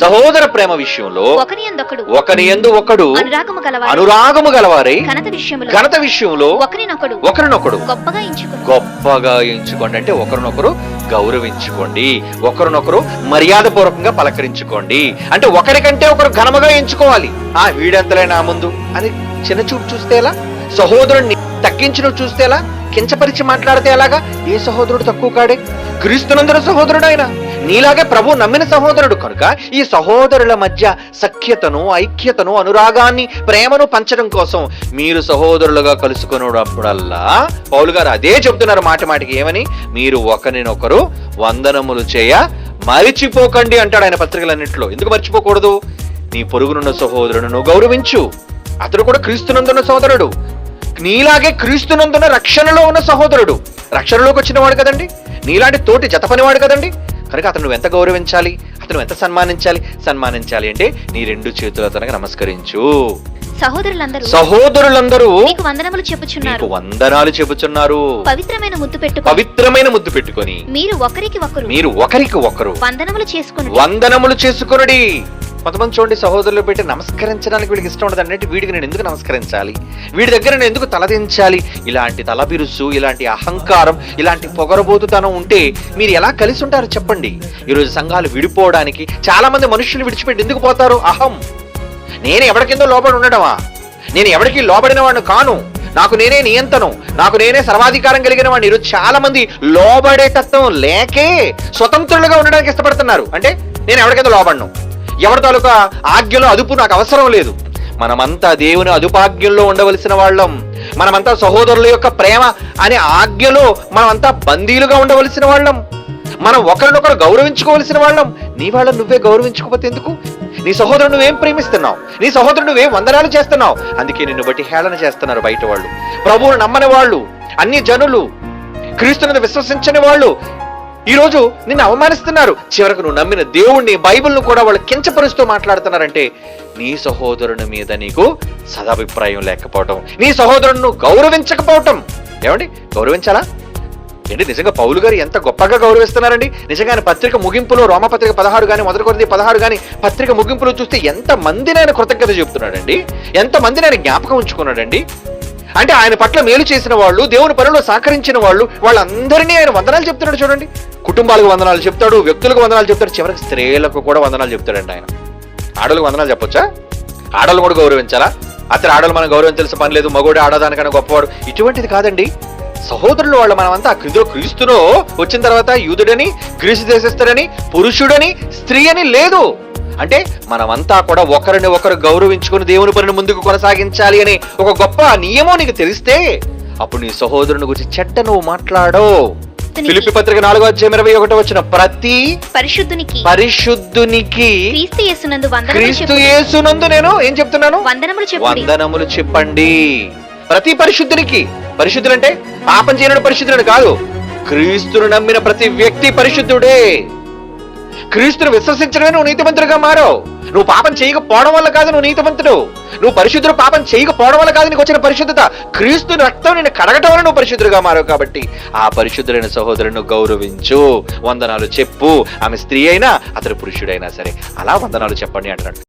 సహోదర ప్రేమ విషయంలో ఒకని ఒకరి ఎందు ఒకడు అనురాగము గలవారు ఘనత విషయంలో ఒకరినొకడు గొప్పగా ఎంచుకోండి. అంటే ఒకరినొకరు గౌరవించుకోండి. ఒకరినొకరు మర్యాదపూర్వకంగా పలకరించుకోండి. అంటే ఒకరికంటే ఒకరు ఘనముగా ఎంచుకోవాలి. ఆ వీడెంతలే నా ముందు? అని చిన్న చూపు చూస్తే ఎలా? సహోదరుణ్ణి తగ్గించిన చూస్తే ఎలా? కించపరిచి మాట్లాడితే ఎలాగా? ఏ సహోదరుడు తక్కువ కాడే? క్రీస్తునందరు సహోదరుడు ఆయన నీలాగే ప్రభు నమ్మిన సహోదరుడు కనుక ఈ సహోదరుల మధ్య సఖ్యతను ఐక్యతను అనురాగాన్ని ప్రేమను పంచడం కోసం మీరు సహోదరులుగా కలుసుకున్నప్పుడల్లా పౌలు గారు అదే చెప్తున్నారు మాట మాటికి ఏమని? మీరు ఒకరినొకరు వందనములు చేయ మరిచిపోకండి అంటాడు ఆయన పత్రికలన్నింటిలో. ఎందుకు మర్చిపోకూడదు? నీ పొరుగునున్న సహోదరుడును గౌరవించు. అతడు కూడా క్రీస్తునందున్న సోదరుడు నీలాగే క్రీస్తునందున రక్షణలో ఉన్న సహోదరుడు. రక్షణలోకి వచ్చిన వాడు కదండి? నీలాంటి తోటి జత పనివాడు కదండి? కనుక అతను నువ్వు ఎంత గౌరవించాలి? అతను ఎంత సన్మానించాలి? సన్మానించాలి అంటే నీ రెండు చేతులతో నమస్కరించు. సహోదరులందరూ సహోదరులందరూ మీకు వందనములు చెప్పుచున్నారు. వందనాలు చెబుతున్నారు పవిత్రమైన ముద్దు పెట్టుకుని పవిత్రమైన ముద్దు పెట్టుకొని. మీరు ఒకరికి ఒకరు. మీరు ఒకరికి ఒకరు. వందనములు చేసుకుని వందనములు చేసుకునుడి. కొంతమంది చూడండి సహోదరులు పెట్టి నమస్కరించడానికి వీడికి ఇష్టం ఉండదు అన్నట్టు వీడికి నేను ఎందుకు నమస్కరించాలి? వీడి దగ్గర నేను ఎందుకు తలదించాలి? ఇలాంటి తలబిరుసు ఇలాంటి అహంకారం ఇలాంటి పొగరబోతుతనం ఉంటే మీరు ఎలా కలిసి ఉంటారు చెప్పండి? ఈరోజు సంఘాలు విడిపోవడానికి చాలామంది మనుషులు విడిచిపెట్టి ఎందుకు పోతారు? అహం. నేను ఎవరికిందో లోబడి ఉండడమా? నేను ఎవరికి లోబడిన వాడిని కాను. నాకు నేనే నియంత్రణం నాకు నేనే సర్వాధికారం కలిగిన వాడిని. ఈరోజు చాలా మంది లోబడే తత్వం లేకే స్వతంత్రులుగా ఉండడానికి ఇష్టపడుతున్నారు. అంటే నేను ఎవరికైతే లోబడను? ఎవరి తాలూకా ఆజ్ఞలో అదుపు నాకు అవసరం లేదు. మనమంతా దేవుని అదుపాజ్ఞల్లో ఉండవలసిన వాళ్ళం. మనమంతా సహోదరుల యొక్క ప్రేమ అనే ఆజ్ఞలో మనమంతా బందీలుగా ఉండవలసిన వాళ్ళం. మనం ఒకరినొకరు గౌరవించుకోవలసిన వాళ్ళం. నీ వాళ్ళని నువ్వే గౌరవించుకోకపోతే ఎందుకు? నీ సహోదరుడు నువ్వేం ప్రేమిస్తున్నావు? నీ సహోదరుడు నువ్వేం వందనాలు చేస్తున్నావు? అందుకే నిన్ను బట్టి హేళన చేస్తున్నారు బయట వాళ్ళు. ప్రభువును నమ్మని వాళ్ళు అన్ని జనులు క్రీస్తుని విశ్వసించని వాళ్ళు ఈ రోజు నిన్ను అవమానిస్తున్నారు. చివరకు నువ్వు నమ్మిన దేవుణ్ణి బైబిల్ను కూడా వాళ్ళు కించపరుస్తూ మాట్లాడుతున్నారంటే నీ సహోదరుని మీద నీకు సదాభిప్రాయం లేకపోవటం నీ సహోదరుని గౌరవించకపోవటం. ఏమండి? గౌరవించాలా? ఏంటి నిజంగా పౌలు గారు ఎంత గొప్పగా గౌరవిస్తున్నారండి? నిజంగా ఆయన పత్రిక ముగింపులో రోమపత్రిక పదహారు కానీ మొదటి కొరది పదహారు కానీ పత్రిక ముగింపులో చూస్తే ఎంత మందిని ఆయన కృతజ్ఞత చెబుతున్నాడండి? ఎంత మందిని ఆయన జ్ఞాపకం ఉంచుకున్నాడండి? అంటే ఆయన పట్ల మేలు చేసిన వాళ్ళు దేవుని పనుల్లో సహకరించిన వాళ్ళు వాళ్ళందరినీ ఆయన వందనాలు చెప్తున్నాడు చూడండి. కుటుంబాలకు వందనాలు చెప్తాడు వ్యక్తులకు వందనాలు చెప్తాడు చివరికి స్త్రీలకు కూడా వందనాలు చెప్తాడండి ఆయన. ఆడలకు వందనాలు చెప్పొచ్చా? ఆడలు కూడా గౌరవించాలా? అతను ఆడలు మనం గౌరవించాల్సిన పని లేదు మగోడు ఆడదానికన్నా గొప్పవాడు. ఇటువంటిది కాదండి. సహోదరులు వాళ్ళు మనమంతా క్రీస్తు క్రీస్తులో వచ్చిన తర్వాత యూదుడని క్రీస్తు దేశస్థుడని పురుషుడని స్త్రీ అని లేదు. అంటే మనమంతా కూడా ఒకరిని ఒకరు గౌరవించుకుని దేవుని పనిని ముందుకు కొనసాగించాలి అనే ఒక గొప్ప నియమం నీకు తెలిస్తే అప్పుడు నీ సహోదరుని గురించి చెడ్డ నువ్వు మాట్లాడో ఫిలిపి పత్రిక నాలుగో అధ్యాయం ఇరవై ఒకటో వచ్చిన ప్రతి పరిశుద్ధునికి పరిశుద్ధునికి క్రీస్తు యేసునందు వందనములు క్రీస్తు యేసునందు నేను ఏం చెప్తున్నాను? వందనములు చెప్పు వందనములు చెప్పండి. ప్రతి పరిశుద్ధునికి పరిశుద్ధులంటే పాపం చేయని పరిశుద్ధుడు కాదు. క్రీస్తును నమ్మిన ప్రతి వ్యక్తి పరిశుద్ధుడే. క్రీస్తును విశ్వసించడమే నువ్వు నీతిమంతుడిగా మారావు. నువ్వు పాపం చేయకపోవడం వల్ల కాదు నువ్వు నీతిమంతుడు. నువ్వు పరిశుద్ధుడు పాపం చేయకపోవడం వల్ల కాదు నీకు వచ్చిన పరిశుద్ధత. క్రీస్తు రక్తం నేను కడగటం వల్ల నువ్వు పరిశుద్ధుడుగా మారావు కాబట్టి ఆ పరిశుద్ధులైన సహోదరుని గౌరవించు. వందనాలు చెప్పు. ఆమె స్త్రీ అయినా అతడు పురుషుడైనా సరే. అలా వందనాలు చెప్పండి అంటాడు